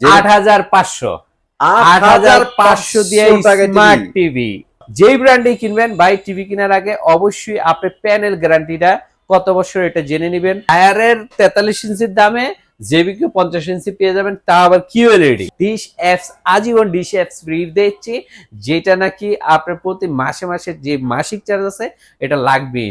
আট হাজার পাঁচশো। আট হাজার পাঁচশো দিয়ে স্মার্ট টিভি যেই ব্র্যান্ডে কিনবেন বাই টিভি কেনার আগে অবশ্যই আপনি প্যানেল গ্যারান্টিটা কত বছর এটা জেনে নেবেন। আয়ারের তেতাল্লিশ ইঞ্চির দামে জেবিকে পঞ্চাশ ইঞ্চি পেয়ে যাবেন তা আবার কিউএলইডি ডিশ অ্যাপস আজীবন ডিশ অ্যাপস ফ্রি দিচ্ছি যেটা নাকি আপনার প্রতি মাসে মাসে যে মাসিক চার্জ আছে এটা লাগবেই।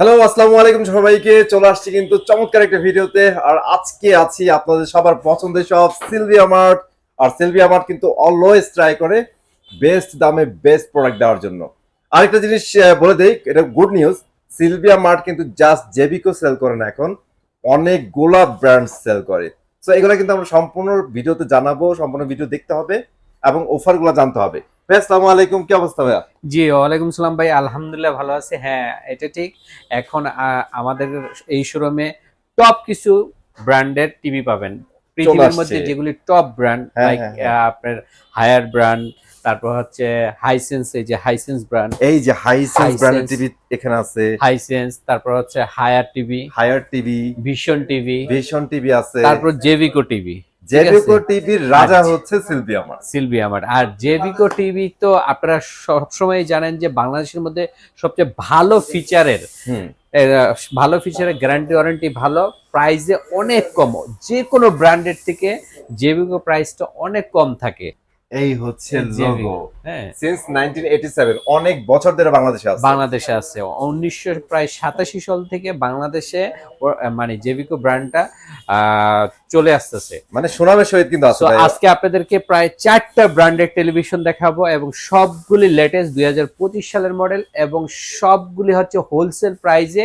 হ্যালো আসসালামু আলাইকুম সবাইকে। চলে আসছি কিন্তু চমৎকার একটা ভিডিওতে। আর আজকে আছি আপনাদের সবার পছন্দের সব সিলভিয়া মার্ট আর সিলভিয়া মার্ট কিন্তু অলওয়েজ ট্রাই করে বেস্ট দামে বেস্ট প্রোডাক্ট দেওয়ার জন্য। আরেকটা জিনিস বলে দেই, এটা গুড নিউজ সিলভিয়া মার্ট কিন্তু জাস্ট জেবিকো সেল করে না এখন। অনেক গোলাপ ব্র্যান্ড সেল করে। সো এগুলো কিন্তু আমরা সম্পূর্ণ ভিডিওতে জানাব, সম্পূর্ণ ভিডিও দেখতে হবে। এবং অফারগুলো জানতে হবে। আসসালামু আলাইকুম কি অবস্থা ভাইয়া? জি ওয়ালাইকুম সালাম ভাই আলহামদুলিল্লাহ ভালো আছে। হ্যাঁ এটা ঠিক। এখন আমাদের এই শোরুমে টপ কিছু ব্র্যান্ডের টিভি পাবেন। পৃথিবীর। মধ্যে যেগুলি টপ ব্র্যান্ড লাইক। আপনার হায়ার ব্র্যান্ড তারপর হচ্ছে হাইসেন্স এই যে হাইসেন্স ব্র্যান্ড এই যে হাইসেন্স। ব্র্যান্ডের টিভি এখানে আছে। হাইসেন্স তারপর হচ্ছে Haier TV Haier TV Vision TV Vision TV আছে। তারপর জেভিকো টিভি জেবিকো টিভির রাজা আচ্ছা। হচ্ছে সিলভিয়া মার্ট সিলভি আমার। আর জেভিকো টিভি তো আপনারা সবসময় জানেন যে বাংলাদেশের মধ্যে সবচেয়ে ভালো ফিচারের ভালো ফিচারের গ্যারান্টি ওয়ারেন্টি ভালো প্রাইসে অনেক কম। যে কোনো ব্র্যান্ডের থেকে জেভিকো প্রাইসটা অনেক কম থাকে। এই হচ্ছে লোগো সিন্স 1987 অনেক বছর ধরে বাংলাদেশে আছে। বাংলাদেশে আছে। উনিশশো প্রায় সাতাশি সাল থেকে বাংলাদেশে মানে জেভিকো ব্র্যান্ডটা চলে আসতেছে। মানে সুনামের সহিত কিন্তু আছে আজকে আপনাদেরকে প্রায় চারটা ব্র্যান্ডের টেলিভিশন দেখাবো এবং সবগুলি লেটেস্ট দুই হাজার পঁচিশ সালের মডেল এবং সবগুলি হচ্ছে হোলসেল প্রাইজে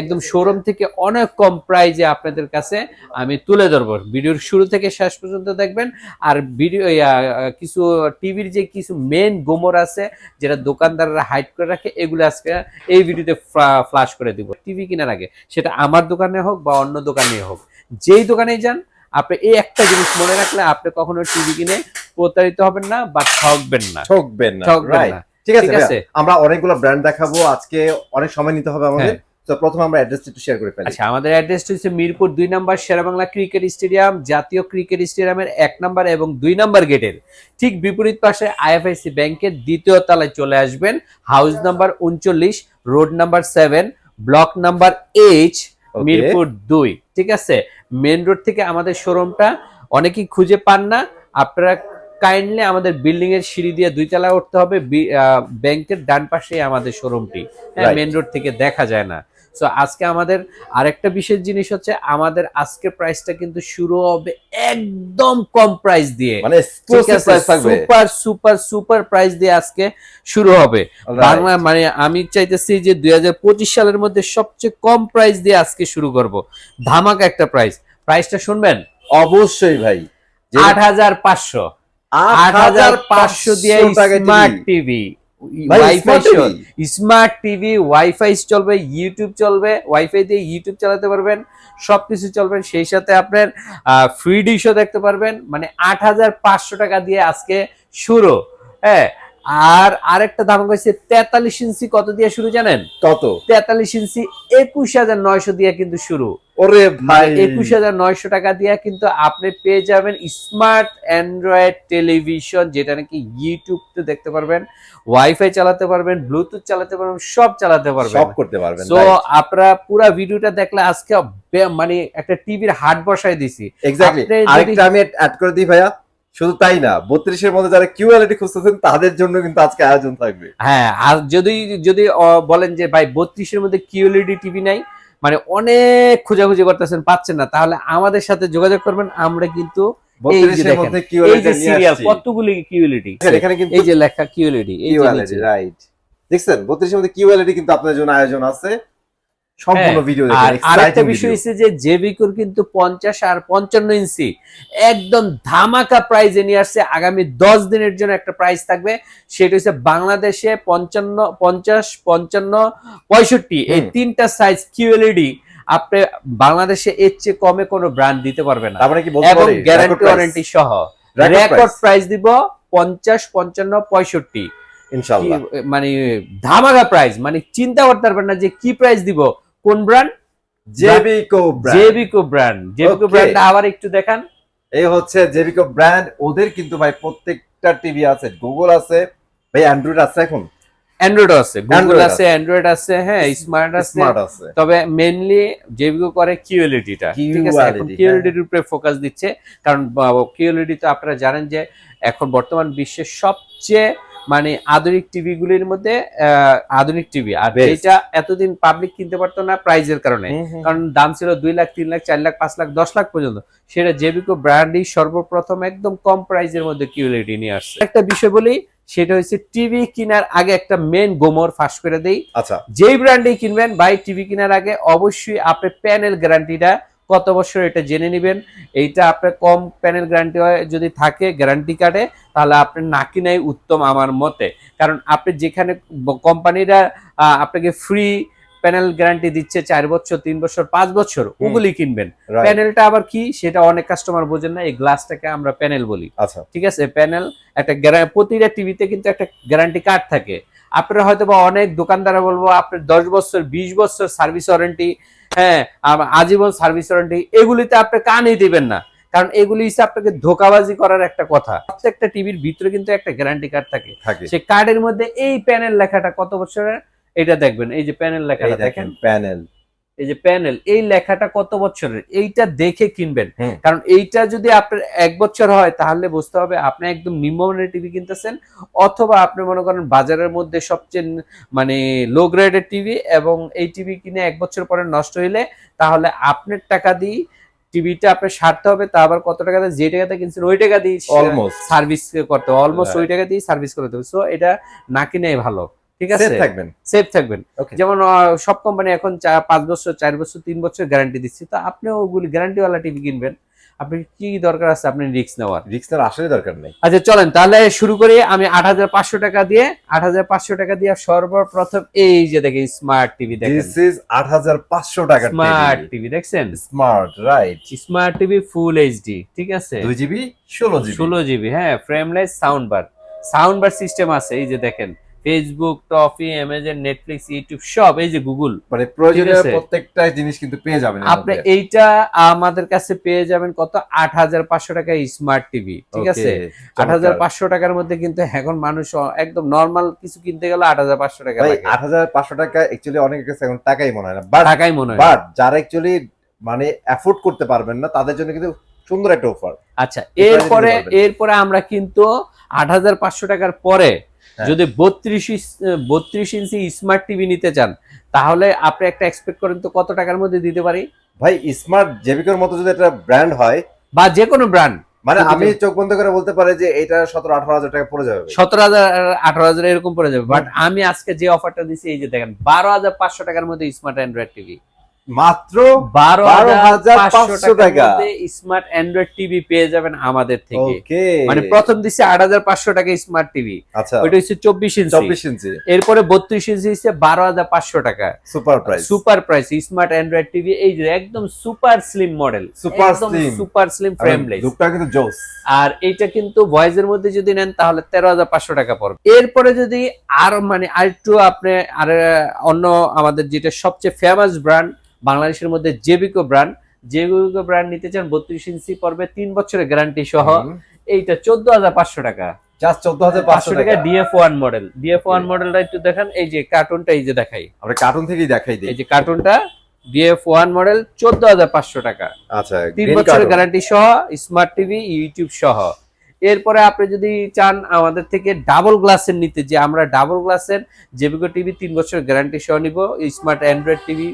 একদম শোরুম থেকে অনেক কম প্রাইজে আপনাদের কাছে আমি তুলে ধরবো। ভিডিওর শুরু থেকে শেষ পর্যন্ত দেখবেন। আর ভিডিও কিছু টিভির যে কিছু মেন গোমর আছে যেটা দোকানদাররা হাইড করে রাখে এগুলো আজকে এই ভিডিওতে ফ্লাশ করে দিব। টিভি কেনার আগে সেটা আমার দোকানে হোক বা অন্য দোকানে হোক যেই দোকানেই যান আপনি এই একটা জিনিস মনে রাখলে আপনি কখনো টিভি কিনে প্রতারিত হবেন না বা ঠকবেন না। ঠকবেন না ঠকবেন না। ঠিক আছে। আমরা অনেকগুলো ব্র্যান্ড দেখাবো আজকে অনেক সময় নিতে হবে আমাদের। তো প্রথমে আমরা অ্যাড্রেসটা একটু শেয়ার করে ফেলি। আচ্ছা আমাদের অ্যাড্রেসটা হচ্ছে মিরপুর দুই নম্বর শেরাবাংলা ক্রিকেট স্টেডিয়াম জাতীয় ক্রিকেট স্টেডিয়ামের এক নম্বর এবং দুই নম্বর গেটের ঠিক বিপরীত পাশে আইএফআইসি ব্যাংকের দ্বিতীয় তলায় চলে আসবেন। হাউস নাম্বার উনচল্লিশ road number seven block number H Mirpur দুই। ঠিক আছে? মেন রোড থেকে আমাদের শোরুমটা অনেকেই খুঁজে পান না। আপনারা কাইন্ডলি আমাদের বিল্ডিং এর সিঁড়ি দিয়ে দুই তলায় উঠতে হবে। ব্যাংকের ডান পাশে আমাদের শোরুমটি মেন রোড থেকে দেখা যায় না। সো আজকে আমাদের আরেকটা বিশেষ জিনিস হচ্ছে আমাদের আজকের প্রাইসটা কিন্তু শুরু হবে একদম কম প্রাইস দিয়ে। মানে সুপার সুপার সুপার প্রাইস দিয়ে আজকে শুরু হবে। বাংলা মানে আমি চাইতেছি যে দুই হাজার পঁচিশ সালের মধ্যে সবচেয়ে কম প্রাইস দিয়ে আজকে শুরু করব। ধামাকা একটা প্রাইস প্রাইসটা শুনবেন? অবশ্যই ভাই। আট হাজার পাঁচশো। আট হাজার পাঁচশো দিয়ে smart TV wifi smart TV wifi চলবে ইউটিউব চলবে ওয়াইফাই দিয়ে ইউটিউব চালাতে পারবেন সবকিছু চলবে। সেই সাথে আপনার ফ্রি ডিশও দেখতে পারবেন। মানে আট হাজার পাঁচশো টাকা দিয়ে আজকে শুরু। হ্যাঁ আর আরেকটা দাম হয়েছে তেতাল্লিশ ইঞ্চি কত দিয়ে শুরু জানেন? কত? তেতাল্লিশ ইঞ্চি একুশ হাজার নয়শো দিয়ে কিন্তু শুরু। ওরে ভাই। একুশ হাজার নয়শো টাকা দিয়ে কিন্তু আপনি পেয়ে যাবেন স্মার্ট অ্যান্ড্রয়েড টেলিভিশন যেটা নাকি ইউটিউব তো দেখতে পারবেন ওয়াইফাই চালাতে পারবেন ব্লুটুথ চালাতে পারবেন সব চালাতে পারবেন। সব করতে পারবেন তো আপনারা পুরো ভিডিওটা দেখলে আজকে মানে একটা টিভির হাট বসায় দিছি। এক্স্যাক্টলি আরেকটা আমি অ্যাড করে দিই ভাইয়া। শুধু তাই না বত্রিশের মধ্যে যারা কিউএলটি খুঁজতেছেন তাদের জন্য কিন্তু আজকে আয়োজন থাকবে। হ্যাঁ আর যদি যদি বলেন যে ভাই বত্রিশের মধ্যে কিউএলইডি টিভি নাই মানে অনেক খোঁজাখুঁজি করতেছেন পাচ্ছেন না তাহলে আমাদের সাথে যোগাযোগ করবেন আমরা কিন্তু কতগুলি কিউএলইডি এখানে কিন্তু এই যে লেখা কিউএলইডি এই যে রাইট দেখছেন বত্রিশের মধ্যে কিউএলটি কিন্তু আপনাদের জন্য আয়োজন আছে। সম্পূর্ণ হ্যাঁ, ভিডিও আর আরেকটা বিষয় হচ্ছে যে জেবিকুর কিন্তু পঞ্চাশ আর পঞ্চান্ন ইঞ্চি একদম ধামাকা প্রাইজে নিয়ে আসছে। আগামী দশ দিনের জন্য একটা প্রাইস থাকবে। সেটা হচ্ছে বাংলাদেশে পঞ্চান্ন পঞ্চাশ পঞ্চান্ন পঁয়ষট্টি। এই তিনটা সাইজ কিউএলইডি আপনি বাংলাদেশে এর চেয়ে কমে কোনো ব্র্যান্ড দিতে পারবে না। তার মানে কি বলতে এবং গ্যারান্টি ওয়ারেন্টি সহ। রেকর্ড প্রাইস দিব পঞ্চাশ পঞ্চান্ন পঁয়ষট্টি। ইনশাআল্লাহ মানে ধামাকা প্রাইস মানে চিন্তা করতে পারবেন না যে কি প্রাইস দিব। কোন ব্র্যান্ড জেবিকো ব্র্যান্ড জেবিকো ব্র্যান্ড জেবিকো. ব্র্যান্ড আবার একটু দেখান। এই হচ্ছে জেবিকো ব্র্যান্ড ওদের কিন্তু ভাই প্রত্যেকটা টিভি আছে। গুগল আছে। ভাই অ্যান্ড্রয়েড আছে এখন? অ্যান্ড্রয়েড আছে। গুগল আছে অ্যান্ড্রয়েড আছে হ্যাঁ স্মার্ট আছে। স্মার্ট আছে। তবে মেনলি যেগুলো করে কিউএলইডিটা ঠিক আছে? এখন কিউএলইডির উপরে ফোকাস দিচ্ছে। কারণ কিউএলইডি তো আপনারা জানেন যে এখন বর্তমান বিশ্বের সবচেয়ে মানে আধুনিক টিভি গুলির মধ্যে আধুনিক টিভি আর. যেটা এতদিন পাবলিক কিনতে পারতো না প্রাইজের কারণে। কারণ দাম ছিল দুই লাখ তিন লাখ চার লাখ পাঁচ লাখ দশ লাখ পর্যন্ত। সেটা জেবিকো ব্র্যান্ডই সর্বপ্রথম একদম কম প্রাইজের মধ্যে কিউলিটি নিয়ে আসছে। একটা বিষয় বলি সেটা হচ্ছে টিভি কেনার আগে একটা মেন গোমর ফাঁস করে দেই। আচ্ছা। যেই ব্র্যান্ডেই কিনবেন বাই টিভি কেনার আগে অবশ্যই আপনি প্যানেল গ্যারান্টিটা কত বছর এটা জেনে নেবেন? এইটা আপনার কম প্যানেল গ্যারান্টি যদি থাকে গ্যারান্টি কার্ডে তাহলে আপনি না কিনাই উত্তম আমার মতে। কারণ আপনি যেখানে কোম্পানিরা আপনাকে ফ্রি প্যানেল গ্যারান্টি দিচ্ছে চার বছর তিন বছর পাঁচ বছর ওগুলি কিনবেন। প্যানেলটা আবার কি? সেটা অনেক কাস্টমার বোঝেন না এই গ্লাসটাকে আমরা প্যানেল বলি। আচ্ছা। ঠিক আছে? প্যানেল একটা প্রতিটা টিভিতে কিন্তু একটা গ্যারান্টি কার্ড থাকে। আপনারা হয়তো বা অনেক দোকানদারা বলব আপনার দশ বছর বিশ বছর সার্ভিস ওয়ারেন্টি হ্যাঁ আজীবন সার্ভিস ওয়ারেন্টি এগুলিতে আপনি কানই দিবেন না। কারণ এগুলি হচ্ছে আপনাকে ধোকাবাজি করার একটা কথা। প্রত্যেকটা টিভির ভিতরে কিন্তু একটা গ্যারান্টি কার্ড থাকে। সেই কার্ডের মধ্যে এই প্যানেল লেখাটা কত বছরের? এটা দেখবেন এই যে প্যানেল লেখাটা দেখেন প্যানেল এই যে প্যানেল এই লেখাটা কত বছরের? এইটা দেখে কিনবেন। কারণ এইটা যদি আপনার এক বছর হয় তাহলে বুঝতে হবে আপনি একদম নিম্নমানের টিভি কিনতেছেন অথবা আপনি মনে করেন বাজারের মধ্যে সবচেয়ে মানে লো গ্রেডের টিভি এবং এই টিভি কিনে এক বছর পরে নষ্ট হইলে তাহলে আপনার টাকা দিয়ে টিভিটা আপনার সারতে হবে তা আবার কত টাকা দিয়ে যে টাকাতে কিনছেন ওই টাকা দিয়ে অলমোস্ট সার্ভিস করতে হবে অলমোস্ট ওই টাকা দিয়ে সার্ভিস করতে হবে। সো এটা না কিনেই ভালো। ঠিক আছে? সেফ থাকবেন। সেফ থাকবেন। যেমন সব কোম্পানি এখন পাঁচ বছর চার বছর তিন বছর গ্যারান্টি দিচ্ছে। তো আপনিও ওগুলি গ্যারান্টিওয়ালা টিভি কিনবেন। আপনি কি দরকার আছে আপনি রিস্ক নেওয়ার? রিক্স নেওয়ার আসলে দরকার নেই। আচ্ছা চলেন তাহলে শুরু করি আমি আট হাজার পাঁচশো টাকা দিয়ে। আট হাজার পাঁচশো টাকা দিয়ে সর্বপ্রথম এই যে দেখেন স্মার্ট টিভি দেখেন। দিস ইজ আট হাজার পাঁচশো টাকা স্মার্ট টিভি দেখছেন? Smart right smart TV full HD ঠিক আছে? দুই জিবি ষোলো জিবি ষোলো জিবি হ্যাঁ frameless sound bar sound bar system আছে এই যে দেখেন। Facebook Toffee Amazon Netflix YouTube সব এই যে গুগল মানে প্রয়োজনীয় প্রত্যেকটা জিনিস কিন্তু পেয়ে যাবেন আপনি এইটা আমাদের কাছে পেয়ে যাবেন কত? আট হাজার পাঁচশো টাকা স্মার্ট টিভি ঠিক আছে? আট হাজার। পাঁচশো টাকার মধ্যে কিন্তু এখন মানুষ একদম নর্মাল কিছু কিনতে গেলে আট হাজার পাঁচশো টাকা আট হাজার পাঁচশো টাকা অ্যাকচুয়ালি অনেকের কাছে এখন টাকাই মনে হয় না। বাট টাকাই মনে হয় বাট যারা অ্যাকচুয়ালি মানে অ্যাফোর্ড করতে পারবেন না তাদের জন্য কিন্তু সুন্দর একটা অফার আচ্ছা এরপরে এরপরে আমরা কিন্তু আট হাজার পাঁচশো টাকার পরে। যদি বত্রিশ বত্রিশ ইঞ্চি স্মার্ট টিভি নিতে চান তাহলে আপনি একটা এক্সপেক্ট করেন তো কত টাকার মধ্যে দিতে পারি? ভাই স্মার্ট জেবিকোর মতো যদি একটা ব্র্যান্ড হয় বা যে কোনো ব্র্যান্ড মানে আমি চোখ বন্ধ করে বলতে পারি যে এটা সতেরো আঠারো হাজার টাকা পড়ে যাবে। সতেরো হাজার আঠারো হাজার এরকম পড়ে যাবে। বাট আমি আজকে যে অফারটা দিচ্ছি এই যে দেখেন বারো হাজার পাঁচশো টাকার মধ্যে স্মার্ট অ্যান্ড্রয়েড টিভি মাত্র বারো হাজার পাঁচশো টাকা। স্মার্ট অ্যান্ড্রয়েড টিভি পেয়ে যাবেন আমাদের থেকে। মানে প্রথম দিচ্ছে আট হাজার পাঁচশো টাকা স্মার্ট টিভি আচ্ছা। ওইটা হচ্ছে চব্বিশ ইঞ্চি চব্বিশ ইঞ্চি এরপরে বত্রিশ ইঞ্চি হচ্ছে বারো হাজার পাঁচশো টাকা। Super price super price smart android TV এই যে একদম super slim model Super slim. Super slim frameless লুকটা কিন্তু জোস। আর এইটা কিন্তু ভয়েসের মধ্যে যদি নেন তাহলে তেরো হাজার পাঁচশো টাকা পড়বে। এরপরে যদি আরও মানে আরেকটু আপনি আর অন্য আমাদের যেটা সবচেয়ে ফেমাস ব্র্যান্ড বাংলাদেশের মধ্যে জেবিকো ব্র্যান্ড। জেবিকো ব্র্যান্ড নিতে চান বত্রিশ ইঞ্চি পর্বে তিন বছরের গ্যারান্টি সহ। এইটা চোদ্দ হাজার পাঁচশো টাকা। টাকা। D F one model D F one. মডেলটা একটু দেখেন। এই যে কার্টুনটা এই যে দেখাই। আমরা কার্টুন থেকেই দেখাই দিই। এই যে কার্টুনটা ডিএফ ওয়ান মডেল চোদ্দ হাজার পাঁচশো টাকা। আচ্ছা তিন বছরের গ্যারান্টি সহ স্মার্ট টিভি ইউটিউব সহ। এরপরে আপনি যদি চান আমাদের থেকে ডাবল গ্লাসের নিতে যে আমরা ডাবল গ্লাসের জেবিকো টিভি তিন বছরের গ্যারান্টি সহ নিব স্মার্ট অ্যান্ড্রয়েড টিভি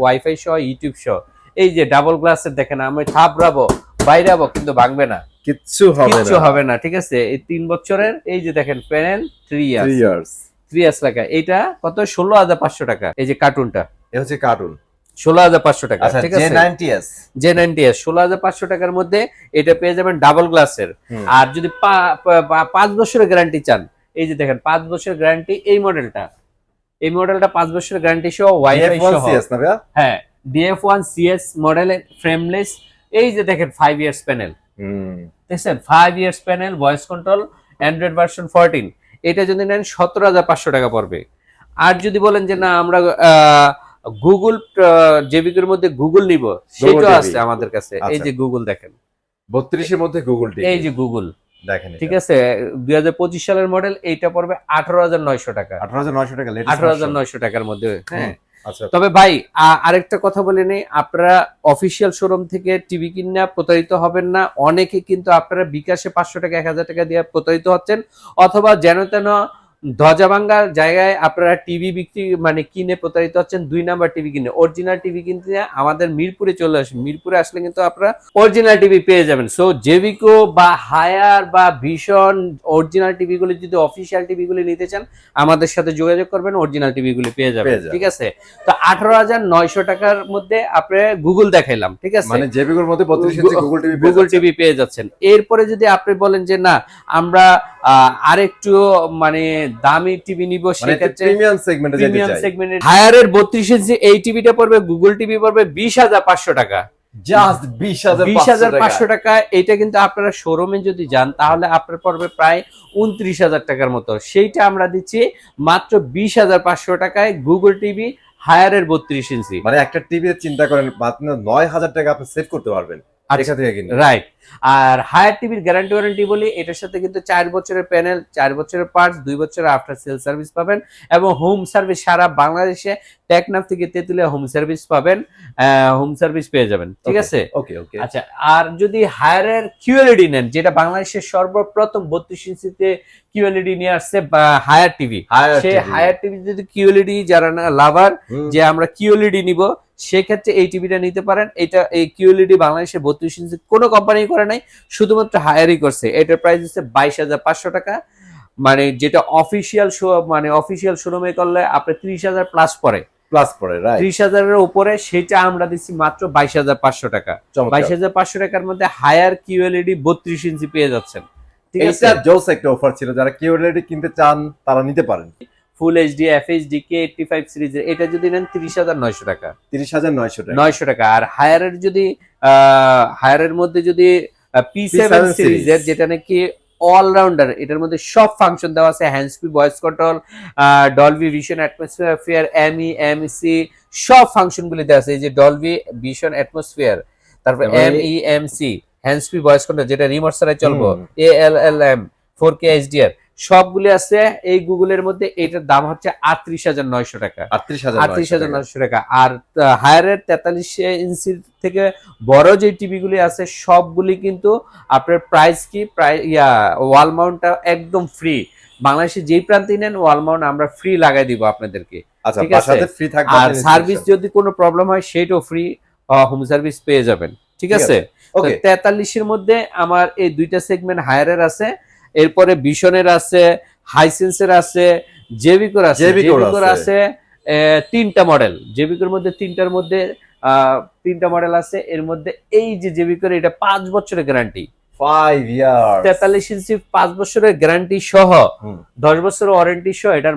ওয়াইফাই সহ ইউটিউব সহ। এই যে ডাবল গ্লাসের দেখেন আমি থাপড়াবো বাইরাবো কিন্তু ভাঙবে না। কিচ্ছু হবে কিচ্ছু হবে না ঠিক আছে? এই তিন বছরের এই যে দেখেন panel three years three years লেখা। এইটা কত? ষোলো হাজার পাঁচশো টাকা। এই যে কার্টুনটা এ হচ্ছে কার্টুন ষোলো হাজার পাঁচশো টাকা আচ্ছা ঠিক আছে? জে নাইনটি এস ষোলো হাজার পাঁচশো টাকার মধ্যে এটা পেয়ে যাবেন ডাবল গ্লাসের আর যদি পাঁচ বছরের গ্যারান্টি চান এই যে দেখেন পাঁচ বছরের গ্যারান্টি এই মডেলটা এই মডেলটা পাঁচ বছরের গ্যারান্টি সহ ওয়াইফাই সহ। হ্যাঁ ডিএফ ওয়ান সিএস মডেলের ফ্রেমলেস এই যে দেখেন ফাইভ ইয়ার্স প্যানেল দেখছেন? Five years panel voice control android version fourteen এটা যদি নেন সতেরো হাজার পাঁচশো টাকা পড়বে। আর যদি বলেন যে না আমরা গুগল জেবিকের মধ্যে গুগল নিব সেটাও আছে আমাদের কাছে। এই আচ্ছা। যে গুগল দেখেন। বত্রিশের মধ্যে গুগল এই যে গুগল দেখেন ঠিক আছে? দুই হাজার পঁচিশ সালের মডেল এইটা পড়বে আঠারো হাজার নয়শো টাকা। আঠারো হাজার নয়শো টাকা latest আঠারো হাজার নয়শো টাকার মধ্যে। হ্যাঁ। আচ্ছা। তবে ভাই আরেকটা কথা বলে নেই আপনারা অফিসিয়াল শোরুম থেকে টিভি কিনা প্রতারিত হবেন না। অনেকে কিন্তু আপনারা বিকাশে পাঁচশো টাকা এক হাজার টাকা দিয়ে প্রতারিত হচ্ছেন। অথবা যেন তেন ধ্বজাভাঙ্গার জায়গায় আপনারা টিভি বিক্রি মানে কিনে প্রতারিত হচ্ছেন দুই নাম্বার টিভি কিনে। অরিজিনাল টিভি কিনতে আমাদের মিরপুরে চলে আসুন। মিরপুরে আসলে কিন্তু আপনারা অরিজিনাল টিভি পেয়ে যাবেন। সো জেভিকো বা হায়ার বা ভীষণ অরিজিনাল টিভিগুলি যদি অফিসিয়াল টিভিগুলি নিতে চান আমাদের সাথে যোগাযোগ করবেন অরিজিনাল টিভিগুলি পেয়ে যাবেন। পেয়ে যাবেন। ঠিক আছে? তো আঠারো হাজার নয়শো টাকার মধ্যে আপনি গুগল দেখাইলাম। ঠিক আছে? মানে জেবিকোর মধ্যে টিভি গুগল টিভি পেয়ে যাচ্ছেন। এরপরে যদি আপনি বলেন যে না আমরা আহ, আরেকটু মানে দামি টিভি নিব মানে সেক্ষেত্রে প্রিমিয়াম সেগমেন্টে প্রিমিয়াম চাই। হায়ারের বত্রিশ ইঞ্চি এই টিভিটা পড়বে গুগল টিভি পড়বে বিশ হাজার পাঁচশো টাকা। জাস্ট এটা কিন্তু আপনারা শোরুমে যদি যান তাহলে আপনার পড়বে প্রায় উনত্রিশ হাজার টাকার মতো। সেইটা আমরা দিচ্ছি মাত্র বিশ হাজার পাঁচশো টাকায় গুগল টিভি হায়ারের বত্রিশ ইঞ্চি মানে একটা টিভি চিন্তা করেন মাত্র নয় হাজার টাকা আপনি সেভ করতে পারবেন। আচ্ছা। রাইট আর হায়ার টিভির গ্যারান্টি ওয়ারেন্টি বলি এটার সাথে কিন্তু চার বছরের প্যানেল চার বছরের পার্টস দুই বছরের আফটার সেল সার্ভিস পাবেন এবং হোম সার্ভিস সারা বাংলাদেশে টেকনাফ থেকে তেতুলিয়া হোম সার্ভিস পাবেন হোম সার্ভিস পেয়ে যাবেন ঠিক আছে? ওকে ওকে আচ্ছা আর যদি হায়ারের কিউএলইডি নেন যেটা বাংলাদেশের সর্বপ্রথম বত্রিশ ইঞ্চিতে কিউএলইডি নিয়ে আসছে হায়ার টিভি সেই হায়ার টিভি যদি কিউএলইডি যারা না লাভার যে আমরা কিউএলইডি নিব সেক্ষেত্রে এই টিভিটা নিতে পারেন। এটা এই কিউএলইডি বাংলাদেশে বত্রিশ ইঞ্চি কোনো কোম্পানি করে নাই শুধুমাত্র হায়ারই করছে। এটার প্রাইস হচ্ছে বাইশ হাজার পাঁচশো টাকা। মানে যেটা অফিসিয়াল শো মানে অফিসিয়াল শোরুমে করলে আপনার ত্রিশ হাজার প্লাস পরে প্লাস পরে ত্রিশ হাজারের উপরে সেটা আমরা দিচ্ছি মাত্র বাইশ হাজার পাঁচশো টাকা। বাইশ হাজার পাঁচশো টাকার মধ্যে হায়ার কিউএলইডি বত্রিশ ইঞ্চি পেয়ে যাচ্ছেন। ঠিক আছে? জোস একটা অফার ছিল। যারা কেউ অলরেডি কিনতে চান তারা নিতে পারেন। Full HD F HD K eighty five সিরিজের এটা যদি নেন তিরিশ হাজার নয়শো টাকা। তিরিশ হাজার নয়শো টাকা। নয়শো টাকা। আর হায়ারের যদি হায়ারের মধ্যে যদি পি সেভেন P7 সিরিজের। যেটা নাকি অলরাউন্ডার এটার মধ্যে সব ফাংশন দেওয়া আছে। Hands free voice control Dolby Vision atmosphere M E M C সব ফাংশন গুলি দেওয়া আছে। এই যে ডলবি ভিশন অ্যাটমসফিয়ার তারপর এবং এম এই- E M C hands free voice control যেটা রিমোট ছাড়াই চলবো। A L L M four K HDR সবগুলি আছে এই গুগলের মধ্যে এটার দাম হচ্ছে আটত্রিশ হাজার নয়শো টাকা। আটত্রিশ হাজার নয়শো টাকা। আর হায়ারের তেতাল্লিশ ইঞ্চি থেকে বড় যে টিভি গুলি আছে সবগুলি কিন্তু আপনার প্রাইস কি? প্রায় ইয়া ওয়াল মাউন্টটা একদম ফ্রি বাংলাদেশে যেই প্রান্তে নেন ওয়াল মাউন্ট আমরা ফ্রি লাগাই দিব আপনাদেরকে। আচ্ছা ঠিক আছে। ফ্রি থাকবে আর সার্ভিস যদি কোনো প্রবলেম হয় সেটাও ফ্রি হোম সার্ভিস পেয়ে যাবেন। ঠিক আছে? তেতাল্লিশের মধ্যে আমার এই দুইটা সেগমেন্ট হায়ারের আছে। এরপরে বিশনের আছে হাইসেন্সের আছে জেভিকোর আছে জেভিকোর আছে। তিনটা মডেল। জেভিকোর মধ্যে তিনটার মধ্যে তিনটা মডেল আছে। এর মধ্যে এই যে জেভিকোর এটা পাঁচ বছরের গ্যারান্টি। তেতাল্লিশ ইঞ্চি পাঁচ বছরের গ্যারান্টি সহ দশ বছরের ওয়ারেন্টি সহ এটার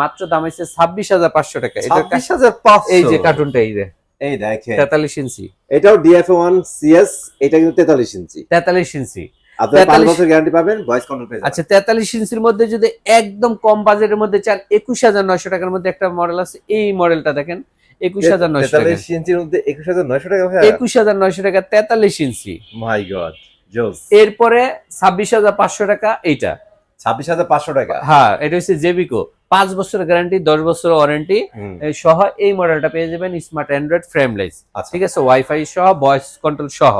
মাত্র দাম হচ্ছে ছাব্বিশ হাজার পাঁচশো টাকা। এই যে কার্টুনটা এই এই দেখেন। তেতাল্লিশ ইঞ্চি। এটাও ডিএফএ ওয়ান সিএস এটা কিন্তু তেতাল্লিশ ইঞ্চি। তেতাল্লিশ ইঞ্চি। আপনার পাঁচ 43 বছর গ্যারান্টি পাবেন ভয়েস কন্ট্রোল পেয়ে যাবেন। আচ্ছা ইঞ্চির মধ্যে যদি একদম কম বাজেটের মধ্যে চান একুশ হাজার নয়শো টাকার মধ্যে একটা মডেল আছে এই মডেলটা দেখেন টাকা। তেতাল্লিশ ইঞ্চির মধ্যে একুশ হাজার নয়শো টাকা টাকা তেতাল্লিশ ইঞ্চি। মাই গড জোস এরপরে ছাব্বিশ হাজার পাঁচশো টাকা এইটা। ছাব্বিশ হাজার পাঁচশো টাকা? হ্যাঁ এটা হচ্ছে জেবিকো পাঁচ বছরের গ্যারান্টি দশ বছর ওয়ারেন্টি সহ এই মডেলটা পেয়ে যাবেন স্মার্ট অ্যান্ড্রয়েড ফ্রেমলেস ঠিক আছে ওয়াইফাই সহ ভয়েস কন্ট্রোল সহ।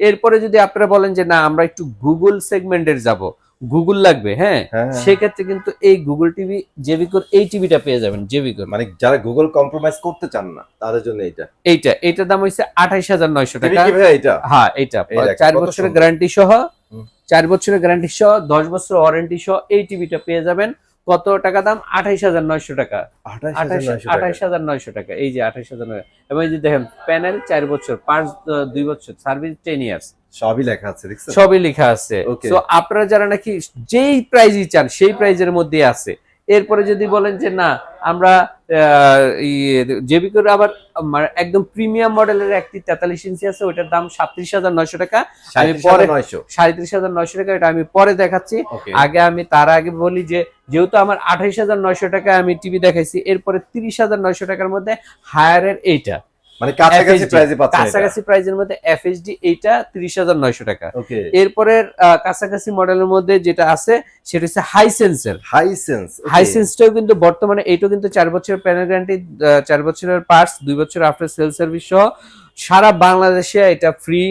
এরপরে যদি আপনারা বলেন যে না আমরা একটু গুগল সেগমেন্টের যাব গুগল লাগবে হ্যাঁ? হ্যাঁ। সেক্ষেত্রে কিন্তু এই গুগল টিভি জেবিকোর এই টিভিটা পেয়ে যাবেন জেবিকোর মানে যারা গুগল কম্প্রোমাইজ করতে চান না তাদের জন্য এইটা। এইটা এইটার দাম হচ্ছে আঠাইশ হাজার নয়শো টাকা। এটা হ্যাঁ এটা চার বছরের গ্যারান্টি সহ চার বছরের গ্যারান্টি সহ দশ বছর ওয়ারেন্টি সহ এই টিভিটা পেয়ে যাবেন। কত টাকা দাম? আঠাইশ হাজার নয়শো টাকা। আঠাশ হাজার আঠাইশ নয়শো টাকা। হাজার নয়শো টাকা। এই যে আঠাইশ হাজার এবং এই যে দেখেন প্যানেল চার বছর পাঁচ দুই বছর সার্ভিস টেন ইয়ার্স। সবই লেখা আছে সবই লেখা আছে. তো আপনারা যারা নাকি যেই প্রাইজই চান সেই প্রাইজের মধ্যে আছে। এরপরে যদি বলেন যে না আমরা জেবিকোর আবার মানে একদম প্রিমিয়াম মডেলের একটি তেতাল্লিশ ইঞ্চি আছে ওইটার দাম সাতত্রিশ হাজার নয়শো টাকা। পরে- সাঁত্রিশ হাজার নয়শো। টাকা এটা আমি পরে দেখাচ্ছি। আগে আমি তার আগে বলি যে যেহেতু আমার আঠাইশ হাজার নয়শো টাকা আমি টিভি দেখাইছি এরপরে তিরিশ হাজার নয়শো টাকার মধ্যে হায়ারের এইটা। মানে কাছাকাছি FHD প্রাইসে পাচ্ছেন কাছাকাছি প্রাইজের মধ্যে এফএসডি এইটা তিরিশ হাজার নয়শো টাকা। ওকে। এরপরে কাছাকাছি মডেলের মধ্যে যেটা আছে সেটা হচ্ছে হাইসেন্সের হাইসেন্স হাইসেন্সটাও কিন্তু বর্তমানে এইটাও কিন্তু চার বছরের প্যানেল গ্যারান্টি চার বছরের পার্টস বছর আফটার সেল সার্ভিস সহ সারা বাংলাদেশে এটা ফ্রি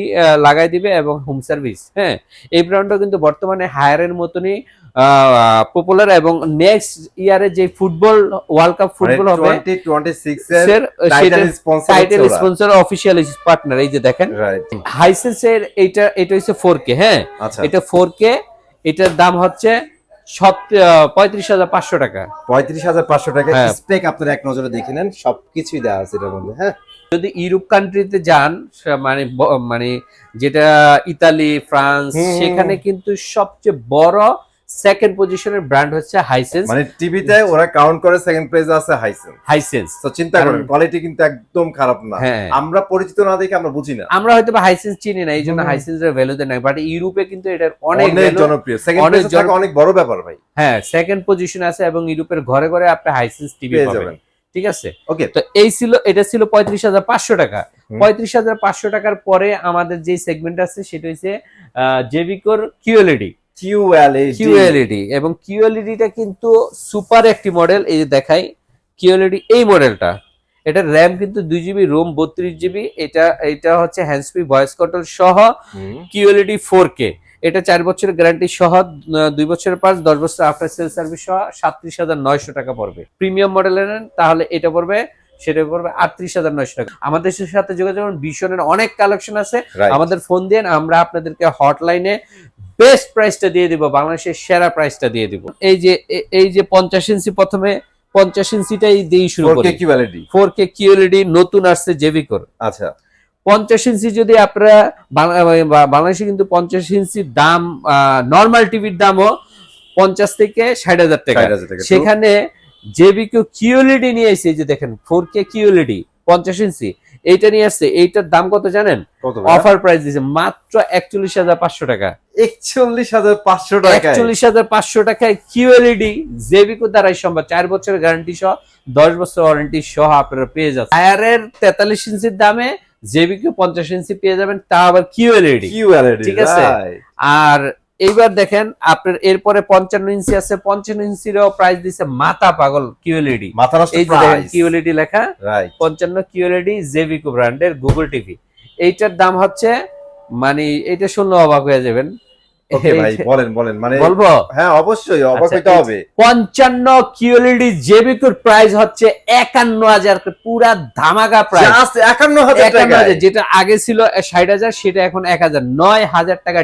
লাগাই দিবে এবং হোম সার্ভিস হ্যাঁ? এই ব্র্যান্ডটাও কিন্তু বর্তমানে হায়ারের মতনই পপুলার এবং নেক্সট ইয়ারে যে ফুটবল ওয়ার্ল্ড কাপ ফুটবল হবে 2026 এর টাইটেল স্পন্সর স্পন্সর পার্টনার এই যে দেখেন। রাইট হাইসেন্সের এটা এটা হচ্ছে ফোর কে হ্যাঁ? আচ্ছা। এটা ফোর কে এটার দাম হচ্ছে পঁয়ত্রিশ হাজার পাঁচশো টাকা। পঁয়ত্রিশ হাজার পাঁচশো টাকা। হ্যাঁ। স্পেক আপনারা এক নজরে দেখে নেন সবকিছুই দেওয়া আছে এটার মধ্যে হ্যাঁ? যদি ইউরোপ কান্ট্রিতে যান মানে মানে যেটা ইতালি ফ্রান্স সেখানে কিন্তু সবচেয়ে বড় সেকেন্ড পজিশনের ব্র্যান্ড হচ্ছে হাইসেন্স মানে টিভিতে ওরা কাউন্ট করে সেকেন্ড প্রাইজ আছে হাইসেন্স হাইসেন্স তো চিন্তা করেন কোয়ালিটি কিন্তু একদম খারাপ না। হ্যাঁ। আমরা পরিচিত না দেখে আমরা বুঝি না। আমরা হয়তো হাইসেন্স চিনি না এই জন্য হুম। হাইসেন্স এর ভ্যালু দেয় বাট ইউরোপে কিন্তু এটার অনেক জনপ্রিয়। সেকেন্ড থাকা অনেক বড় ব্যাপার ভাই। হ্যাঁ সেকেন্ড পজিশন আছে এবং ইউরোপের ঘরে ঘরে আপনি হাইসেন্স টিভি পাবেন। ঠিক আছে? ওকে তো এই ছিল এটা ছিল পঁয়ত্রিশ হাজার পাঁচশো টাকা। পঁয়ত্রিশ হাজার পাঁচশো টাকার পরে আমাদের যে সেগমেন্ট আছে সেটা হচ্ছে জেভিকোর কিউএলইডি কিউএলএডি কিউএলইডি এবং কিউএলইডিটা কিন্তু সুপার একটি মডেল এই যে দেখাই কিউএলইডি এই মডেলটা এটা র্যাম কিন্তু দুই জিবি রোম বত্রিশ জিবি এটা এটা হচ্ছে হ্যান্ডস্পি ভয়েস কন্ট্রোল সহ কিউএলইডি ফোর কে এটা চার বছরের গ্যারান্টি সহ দুই বছরের পাঁচ দশ বছর আফটার সেল সার্ভিস সহ সাতত্রিশ হাজার নয়শো টাকা পড়বে। প্রিমিয়াম মডেলের নেন তাহলে এটা পড়বে সেটা পড়বে আটত্রিশ হাজার নয়শো টাকা। আমাদের সাথে যোগাযোগ করুন ভীষণের অনেক কালেকশন আছে। আমাদের ফোন দেন আমরা আপনাদেরকে হটলাইনে বেস্ট প্রাইসটা দিয়ে দিব বাংলাদেশের সেরা প্রাইসটা দিয়ে দিব। এই যে এই যে পঞ্চাশ ইঞ্চি প্রথমে পঞ্চাশ ইঞ্চিটাই দিয়ে শুরু করি। ফোর কে কিউএলইডি নতুন আসছে জেভিকোর আচ্ছা। পঞ্চাশ ইঞ্চি যদি আপনারা বাংলাদেশে কিন্তু পঞ্চাশ ইঞ্চির দাম নর্মাল টিভির দামও পঞ্চাশ থেকে ষাট হাজার টাকা। 60,000 টাকা। সেখানে জেবিকিউ কিউএলইডি নিয়ে এসেছে যে দেখেন ফোর কে কিউএলইডি পঞ্চাশ ইঞ্চি। এইটা নিয়ে আসছে এইটার দাম কত জানেন? অফার প্রাইস দিয়েছে মাত্র একচল্লিশ হাজার পাঁচশো টাকা। একচল্লিশ হাজার পাঁচশো টাকা একচল্লিশ হাজার পাঁচশো টাকায় কিউএলইডি জেবিকো দ্বারাই সম্ভব। চার বছরের গ্যারান্টি সহ দশ বছর ওয়ারেন্টি সহ আপনারা পেয়ে যাচ্ছেন। টায়ারের তেতাল্লিশ ইঞ্চির দামে জেবিকো পঞ্চাশ ইঞ্চি পেয়ে যাবেন তা আবার কিউএলইডি কিউএলএডি ঠিক আছে? আর এইবার দেখেন আপনার এরপরে পঞ্চান্ন ইঞ্চি আছে পঞ্চান্ন ইঞ্চিরও প্রাইস দিছে মাথা পাগল কিউএলইডি মাথা নষ্ট এই যে দেখেন কিউএলইডি লেখা রাইট পঞ্চান্ন কিউএলইডি জেভিকো ব্র্যান্ডের গুগল টিভি এইটার দাম হচ্ছে মানে এটা শুনলে অবাক হয়ে যাবেন ভাই। বলেন বলেন মানে বলব? হ্যাঁ অবশ্যই অবাক আচ্ছা, হইতে হবে। পঞ্চান্ন কিউএলইডি জেবিকুর প্রাইস হচ্ছে একান্ন হাজার পুরা ধামাকা প্রাইস জাস্ট একান্ন হাজার একান্ন টাকা যেটা আগে ছিল সেটা এখন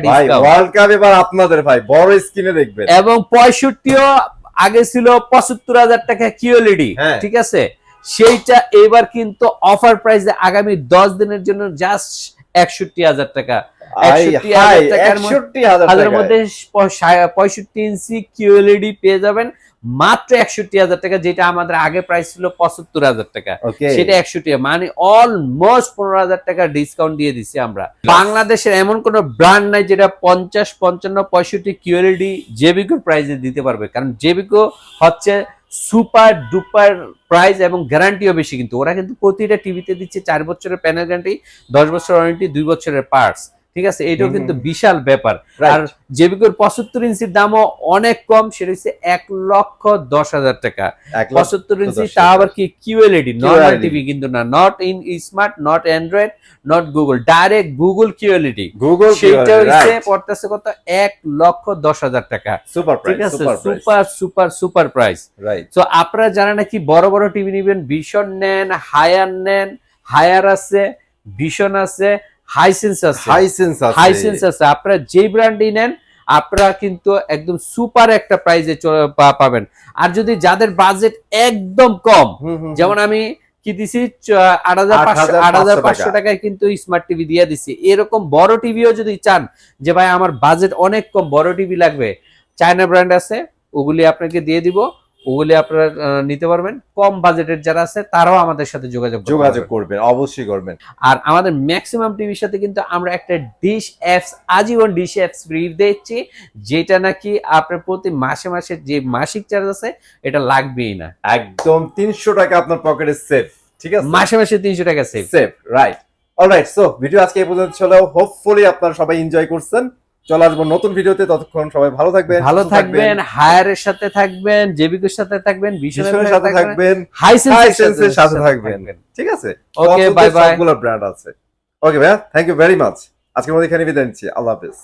ভাই ওয়ার্ল্ড কাপ এবার আপনাদের ভাই বড় স্ক্রিনে দেখবেন। এবং পঁয়ষট্টিও আগে ছিল পঁচাত্তর হাজার টাকা কিউএলইডি হ্যাঁ। ঠিক আছে? সেইটা এবার কিন্তু অফার প্রাইসে আগামী দশ দিনের জন্য জাস্ট একষট্টি হাজার টাকা। আই 61,000 হাই টাকার মধ্যে- একষট্টি হাজার মধ্যে পঁয়ষট্টি ইঞ্চি কিউএলইডি পেয়ে যাবেন। মাত্র একষট্টি হাজার টাকা যেটা আমাদের আগে প্রাইস ছিল পঁচাত্তর হাজার টাকা। সেটা একষট্টি মানে অলমোস্ট পনেরো হাজার টাকা ডিসকাউন্ট দিয়ে দিচ্ছি আমরা। বাংলাদেশের এমন কোন ব্র্যান্ড নাই যেটা পঞ্চাশ পঞ্চান্ন পঁয়ষট্টি কিউএলইডি জেবিকো প্রাইসে দিতে পারবে। কারণ জেবিকো হচ্ছে সুপার ডুপার প্রাইস এবং গ্যারান্টিও বেশি কিন্তু। ওরা কিন্তু প্রতিটা টিভিতে দিচ্ছে চার বছরের প্যানেল গ্যারান্টি দশ বছর ওয়ারেন্টি দুই বছরের পার্টস ঠিক আছে? এটাও কিন্তু বিশাল ব্যাপার। আর জেবিকোর পঁচাত্তর ইঞ্চির দামও অনেক কম সেটা হচ্ছে এক লক্ষ দশ হাজার টাকা। পঁচাত্তর ইঞ্চি তা আবার কি কিউএলইডি নর্মাল টিভি কিন্তু না not in smart not android not Google direct Google QLED Google সেটা হচ্ছে পড়তেছে কত? এক লক্ষ দশ হাজার টাকা। সুপার ঠিক আছে? Super super super price right তো আপনারা যারা নাকি বড় বড় টিভি নিবেন ভীষণ নেন হায়ার নেন হায়ার আছে ভীষণ আছে হাইসেন্স আছে। হাইসেন্স আছে। হাইসেন্স আছে। আপনারা যে ব্র্যান্ডই নেন আপনারা কিন্তু একদম সুপার একটা প্রাইজে পাবেন। আর যদি যাদের বাজেট একদম কম যেমন আমি কি দিছি আট হাজার পাঁচশো টাকায় কিন্তু স্মার্ট টিভি দিয়ে দিছি। এরকম বড় টিভিও যদি চান যে ভাই আমার বাজেট অনেক কম বড় টিভি লাগবে। চায়না ব্র্যান্ড আছে ওগুলি আপনাকে দিয়ে দিব। ওগুলি আপনারা নিতে পারবেন। কম বাজেটের যারা আছে তারাও আমাদের সাথে যোগাযোগ যোগাযোগ। করবেন অবশ্যই করবেন। আর আমাদের ম্যাক্সিমাম টিভির সাথে কিন্তু আমরা একটা ডিশ অ্যাপস আজীবন ডিশ অ্যাপস ফ্রি দিচ্ছি যেটা নাকি আপনার প্রতি মাসে মাসে যে মাসিক চার্জ আছে এটা লাগবেই না। একদম তিনশো টাকা আপনার পকেটে সেফ ঠিক আছে? মাসে মাসে তিনশো টাকা safe save right alright so video আজকে এই পর্যন্ত ছিল। হোপফুলি আপনারা সবাই এনজয় করছেন। চলে আসব নতুন ভিডিওতে ততক্ষণ সবাই ভালো থাকবেন ভালো থাকবেন। হায়ারের সাথে থাকবেন জেবিকের সাথে থাকবেন ভীষণের ভীষণের সাথে থাকবেন হাইসেন্সের হাইসেন্সের সাথে থাকবেন। ঠিক আছে? ওকে বাই বাই সবগুলো ব্র্যান্ড আছে। ওকে ভাইয়া থ্যাংক ইউ ভেরি মাচ আজকের মধ্যে এখানে বিদায় নিচ্ছি। আল্লাহ হাফেজ।